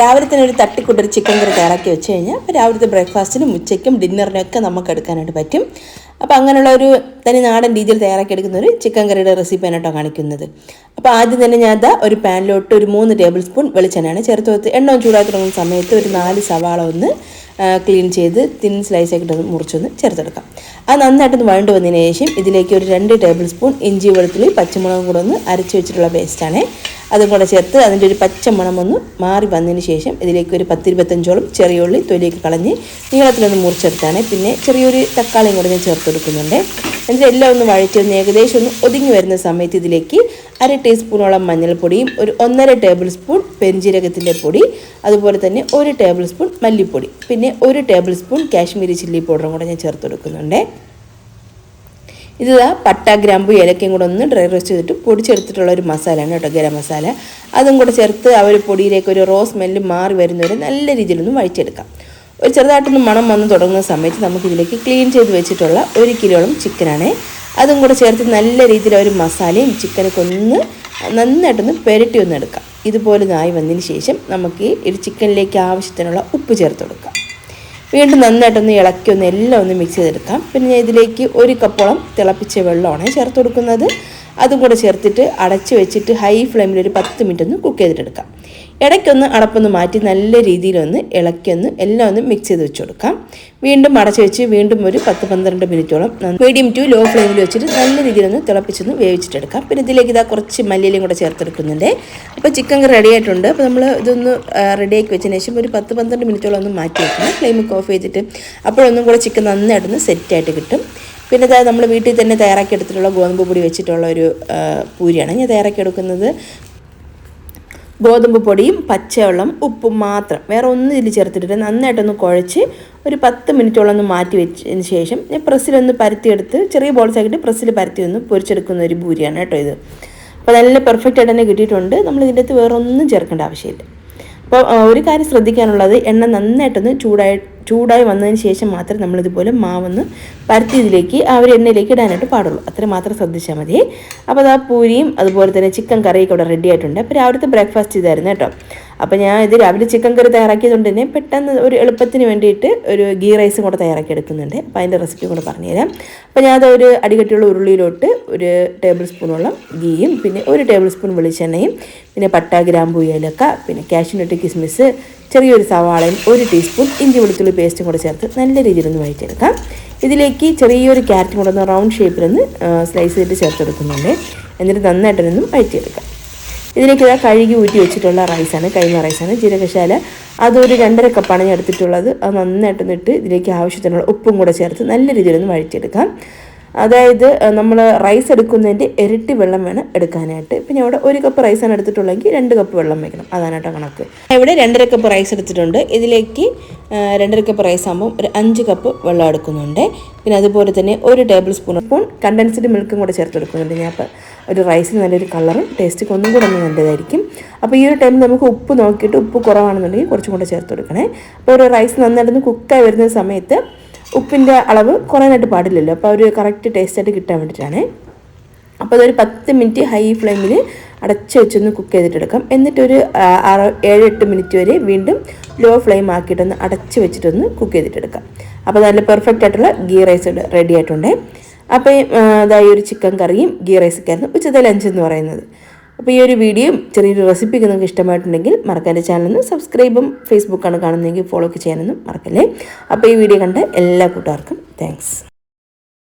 രാവിലെ തന്നെ ഒരു തട്ടിക്കൂട്ടൊരു ചിക്കൻ കറി തയ്യാറാക്കി വെച്ച് കഴിഞ്ഞാൽ അപ്പോൾ രാവിലത്തെ ബ്രേക്ക്ഫാസ്റ്റിനും ഉച്ചയ്ക്കും ഡിന്നറിനൊക്കെ നമുക്ക് എടുക്കാനായിട്ട് പറ്റും. അപ്പോൾ അങ്ങനെയുള്ള ഒരു തനി നാടൻ രീതിയിൽ തയ്യാറാക്കി എടുക്കുന്ന ഒരു ചിക്കൻ കറിയുടെ റെസിപ്പിയാണ് കേട്ടോ കാണിക്കുന്നത്. അപ്പോൾ ആദ്യം തന്നെ ഞാൻ ദാ ഒരു പാനിലോട്ട് ഒരു മൂന്ന് ടേബിൾ സ്പൂൺ വെളിച്ചെണ്ണയാണ് ചേർത്ത് വെച്ച് എണ്ണ ചൂടാക്കി തുടങ്ങുന്ന സമയത്ത് ഒരു നാല് സവാള ഒന്ന് ക്ലീൻ ചെയ്ത് തിൻ സ്ലൈസ് ആക്കിയിട്ട് മുറിച്ചൊന്ന് ചേർത്തെടുക്കാം. അത് നന്നായിട്ടൊന്ന് വഴണ്ട് വന്നതിന് ശേഷം ഇതിലേക്ക് ഒരു രണ്ട് ടേബിൾ സ്പൂൺ ഇഞ്ചി വെളുത്തുള്ളി പച്ചമുളകും കൂടെ ഒന്ന് അരച്ച് വെച്ചിട്ടുള്ള പേസ്റ്റാണ് അതും കൂടെ ചേർത്ത് അതിന്റെ ഒരു പച്ച മണം ഒന്ന് മാറി വന്നതിന് ശേഷം ഇതിലേക്ക് ഒരു പത്തിരുപത്തഞ്ചോളം ചെറിയ ഉള്ളി തൊലിയൊക്കെ കളഞ്ഞ് നീളത്തിലൊന്ന് മുറിച്ചെടുത്താണ്. പിന്നെ ചെറിയൊരു തക്കാളിയും കൂടെ ഞാൻ ചേർത്ത് കൊടുക്കുന്നുണ്ട്. എന്നിട്ട് എല്ലാം ഒന്ന് വഴറ്റി ഒന്ന് ഏകദേശം ഒന്ന് ഒതുങ്ങി വരുന്ന സമയത്ത് ഇതിലേക്ക് അര ടീസ്പൂണോളം മഞ്ഞൾപ്പൊടിയും ഒരു ഒന്നര ടേബിൾ സ്പൂൺ പെരുഞ്ചീരകത്തിന്റെ പൊടി അതുപോലെ തന്നെ ഒരു ടേബിൾ സ്പൂൺ മല്ലിപ്പൊടി പിന്നെ ഒരു ടേബിൾ സ്പൂൺ കാശ്മീരി ചില്ലി പൗഡറും കൂടെ ഞാൻ ചേർത്ത് കൊടുക്കുന്നുണ്ട്. ഇത് പട്ട ഗ്രാമ്പു ഏലക്കയും കൂടെ ഒന്ന് ഡ്രൈ റോസ്റ്റ് ചെയ്തിട്ട് പൊടിച്ചെടുത്തിട്ടുള്ള ഒരു മസാലയാണ് കേട്ടോ ഗരം മസാല. അതും കൂടെ ചേർത്ത് ആ ഒരു പൊടിയിലേക്ക് ഒരു റോസ് സ്മെല്ല് മാറി വരുന്നവരെ നല്ല രീതിയിലൊന്ന് വഴിച്ചെടുക്കാം ഒരു ചെറുതായിട്ടൊന്ന് മണം വന്ന് തുടങ്ങുന്ന സമയത്ത് നമുക്ക് ഇതിലേക്ക് ക്ലീൻ ചെയ്ത് വെച്ചിട്ടുള്ള ഒരു കിലോളം ചിക്കനാണ് അതും കൂടെ ചേർത്ത് നല്ല രീതിയിൽ ഒരു മസാലയും ചിക്കനൊക്കെ ഒന്ന് നന്നായിട്ടൊന്ന് പുരട്ടി ഒന്ന് എടുക്കാം. ഇതുപോലെ നായി വന്നതിന് ശേഷം നമുക്ക് ഈ ചിക്കനിലേക്ക് ആവശ്യത്തിനുള്ള ഉപ്പ് ചേർത്ത് കൊടുക്കാം. വീണ്ടും നന്നായിട്ടൊന്ന് ഇളക്കി ഒന്ന് എല്ലാം ഒന്ന് മിക്സ് ചെയ്തെടുക്കാം. പിന്നെ ഞാൻ ഇതിലേക്ക് ഒരു കപ്പോളം തിളപ്പിച്ച വെള്ളമാണ് ചേർത്ത് കൊടുക്കുന്നത്. അതും കൂടെ ചേർത്തിട്ട് അടച്ച് വെച്ചിട്ട് ഹൈ ഫ്ലെയിമിൽ ഒരു പത്ത് മിനിറ്റ് ഒന്ന് കുക്ക് ചെയ്തിട്ടെടുക്കാം. ഇടയ്ക്കൊന്ന് അടപ്പൊന്ന് മാറ്റി നല്ല രീതിയിലൊന്ന് ഇളക്കിയൊന്ന് എല്ലാം ഒന്ന് മിക്സ് ചെയ്ത് വെച്ച് കൊടുക്കാം. വീണ്ടും അടച്ചു വെച്ച് വീണ്ടും ഒരു പത്ത് പന്ത്രണ്ട് മിനിറ്റോളം മീഡിയം ടു ലോ ഫ്ലെയിമിൽ വെച്ചിട്ട് നല്ല രീതിയിലൊന്ന് തിളപ്പിച്ചൊന്ന് വേവിച്ചിട്ടെടുക്കാം പിന്നെ ഇതിലേക്ക് ഇതാ കുറച്ച് മല്ലിയിലും കൂടെ ചേർത്തെടുക്കുന്നുണ്ട്. അപ്പോൾ ചിക്കൻ റെഡി ആയിട്ടുണ്ട്. അപ്പോൾ നമ്മൾ ഇതൊന്ന് റെഡിയാക്കി വെച്ചതിന് ശേഷം ഒരു പത്ത് പന്ത്രണ്ട് മിനിറ്റോളം ഒന്ന് മാറ്റി വെക്കണം. ഫ്ലെയിം ഓഫ് ചെയ്തിട്ട് അപ്പോഴൊന്നും കൂടെ ചിക്കൻ നന്നായിട്ടൊന്ന് സെറ്റായിട്ട് കിട്ടും. പിന്നെ അതായത് നമ്മൾ വീട്ടിൽ തന്നെ തയ്യാറാക്കി എടുത്തിട്ടുള്ള ഗോതമ്പ് പൊടി വെച്ചിട്ടുള്ള ഒരു പൂരിയാണ്. ഞാൻ തയ്യാറാക്കി എടുക്കുന്നത് ഗോതമ്പ് പൊടിയും പച്ചവെള്ളം ഉപ്പും മാത്രം. വേറെ ഒന്നും ഇതിൽ ചേർത്തിട്ടിട്ട് നന്നായിട്ടൊന്ന് കുഴച്ച് ഒരു പത്ത് മിനിറ്റോളം ഒന്ന് മാറ്റി വെച്ചതിന് ശേഷം ഞാൻ പ്രസ്സിലൊന്ന് പരത്തിയെടുത്ത് ചെറിയ ബോൾസാക്കിയിട്ട് പ്രസ്സിൽ പരത്തി ഒന്ന് പൊരിച്ചെടുക്കുന്ന ഒരു ഭൂരിയാണ് കേട്ടോ ഇത്. അപ്പോൾ നല്ല പെർഫെക്റ്റ് ആയിട്ട് തന്നെ കിട്ടിയിട്ടുണ്ട്. നമ്മൾ ഇതിന്റെ അകത്ത് വേറെ ഒന്നും ചേർക്കേണ്ട ആവശ്യമില്ല. അപ്പോൾ ഒരു കാര്യം ശ്രദ്ധിക്കാനുള്ളത് എണ്ണ നന്നായിട്ടൊന്ന് ചൂടായി ചൂടായി വന്നതിന് ശേഷം മാത്രമേ നമ്മളിതുപോലെ മാവൊന്ന് പരത്തി ഇതിലേക്ക് ആ ഒരു എണ്ണയിലേക്ക് ഇടാനായിട്ട് പാടുള്ളൂ. അത്ര മാത്രം ശ്രദ്ധിച്ചാൽ മതി. അപ്പോൾ അത് ആ പൂരിയും അതുപോലെ തന്നെ ചിക്കൻ കറിയൊക്കെ ഇവിടെ റെഡി ആയിട്ടുണ്ട്. അപ്പോൾ രാവിലത്തെ ബ്രേക്ക്ഫാസ്റ്റ് ചെയ്തായിരുന്നു കേട്ടോ. അപ്പോൾ ഞാൻ ഇത് രാവിലെ ചിക്കൻ കറി തയ്യാറാക്കിയതുകൊണ്ട് തന്നെ പെട്ടെന്ന് ഒരു എളുപ്പത്തിന് വേണ്ടിയിട്ട് ഒരു ഗീ റൈസും കൂടെ തയ്യാറാക്കി എടുക്കുന്നുണ്ട് അപ്പോൾ അതിന്റെ റെസിപ്പി കൂടെ പറഞ്ഞുതരാം. അപ്പോൾ ഞാനത് ഒരു അടികട്ടിയുള്ള ഉരുളിയിലോട്ട് ഒരു ടേബിൾ സ്പൂണോളം ഗീയും പിന്നെ ഒരു ടേബിൾ സ്പൂൺ വെളിച്ചെണ്ണയും പിന്നെ പട്ട ഗ്രാമ്പൂ ഏലക്ക പിന്നെ കാഷ്യൂനട്ട് കിസ്മിസ് ചെറിയൊരു സവാളയും ഒരു ടീസ്പൂൺ ഇഞ്ചി വെളുത്തുള്ളി പേസ്റ്റും കൂടെ ചേർത്ത് നല്ല രീതിയിലൊന്ന് വഴറ്റിയെടുക്കാം. ഇതിലേക്ക് ചെറിയൊരു ക്യാരറ്റും കൂടെ ഒന്ന് റൗണ്ട് ഷേപ്പിലൊന്ന് സ്ലൈസ് ചെയ്തിട്ട് ചേർത്തെടുക്കുന്നുണ്ട്. എന്നിട്ട് നന്നായിട്ടൊന്നും വഴറ്റിയെടുക്കാം. ഇതിലേക്ക് ഇതാ കഴുകി ഊറ്റി വെച്ചിട്ടുള്ള റൈസാണ് കൈമ റൈസാണ് ജീരകശാല അതൊരു രണ്ടര കപ്പാണ് ഞാൻ എടുത്തിട്ടുള്ളത്. അത് നന്നായിട്ടൊന്നിട്ട് ഇതിലേക്ക് ആവശ്യത്തിനുള്ള ഉപ്പും കൂടെ ചേർത്ത് നല്ല രീതിയിലൊന്ന് വഴറ്റിയെടുക്കാം. അതായത് നമ്മൾ റൈസ് എടുക്കുന്നതിന്റെ ഇരട്ടി വെള്ളം വേണം എടുക്കാനായിട്ട്. പിന്നെ ഇവിടെ ഒരു കപ്പ് റൈസാണ് എടുത്തിട്ടുള്ളെങ്കിൽ രണ്ട് കപ്പ് വെള്ളം വയ്ക്കണം അതാണ് കണക്ക്. ഇവിടെ രണ്ടര കപ്പ് റൈസ് എടുത്തിട്ടുണ്ട്. ഇതിലേക്ക് രണ്ടര കപ്പ് റൈസ് ആകുമ്പോൾ ഒരു അഞ്ച് കപ്പ് വെള്ളം എടുക്കുന്നുണ്ട്. പിന്നെ അതുപോലെ തന്നെ ഒരു ടേബിൾ സ്പൂൺ സ്പൂൺ കണ്ടൻസ്ഡ് മിൽക്കും കൂടെ ചേർത്ത് എടുക്കുന്നുണ്ട് ഞാൻ അപ്പോൾ ഒരു റൈസിന് നല്ലൊരു കളറും ടേസ്റ്റ് ഒന്നും കൂടെ ഒന്ന് നല്ലതായിരിക്കും. അപ്പോൾ ഈ ഒരു ടൈമിൽ നമുക്ക് ഉപ്പ് നോക്കിയിട്ട് ഉപ്പ് കുറവാണെന്നുണ്ടെങ്കിൽ കുറച്ചും കൂടെ ചേർത്ത് കൊടുക്കണേ. അപ്പോൾ ഒരു റൈസ് നന്നായിട്ടൊന്ന് കുക്കായി വരുന്ന സമയത്ത് ഉപ്പിന്റെ അളവ് കുറയാനായിട്ട് പാടില്ലല്ലോ. അപ്പോൾ ഒരു കറക്റ്റ് ടേസ്റ്റായിട്ട് കിട്ടാൻ വേണ്ടിയിട്ടാണ് അപ്പോൾ അതൊരു പത്ത് മിനിറ്റ് ഹൈ ഫ്ലെയിമിൽ അടച്ച് വെച്ചൊന്ന് കുക്ക് ചെയ്തിട്ടെടുക്കാം. എന്നിട്ടൊരു ആറ് ഏഴ് എട്ട് മിനിറ്റ് വരെ വീണ്ടും ലോ ഫ്ലെയിം ആക്കിയിട്ടൊന്ന് അടച്ച് വെച്ചിട്ടൊന്ന് കുക്ക് ചെയ്തിട്ടെടുക്കാം. അപ്പോൾ നല്ല പെർഫെക്റ്റ് ആയിട്ടുള്ള ഗീ റൈസ് റെഡി ആയിട്ടുണ്ട്. അപ്പോൾ ഇതായി ഒരു ചിക്കൻ കറിയും ഗീ റൈസൊക്കെ ആയിരുന്നു ഉച്ചത്തെ ലഞ്ച് എന്ന് പറയുന്നത്. അപ്പോൾ ഈ ഒരു വീഡിയോയും ചെറിയൊരു റെസിപ്പി നിങ്ങൾക്ക് ഇഷ്ടമായിട്ടുണ്ടെങ്കിൽ മറക്കാന്റെ ചാനലൊന്ന് സബ്സ്ക്രൈബും ഫേസ്ബുക്കാണ് കാണുന്നതെങ്കിൽ ഫോളോ ഒക്കെ ചെയ്യാനൊന്നും മറക്കല്ലേ? അപ്പോൾ ഈ വീഡിയോ കണ്ട എല്ലാ കൂട്ടുകാർക്കും താങ്ക്സ്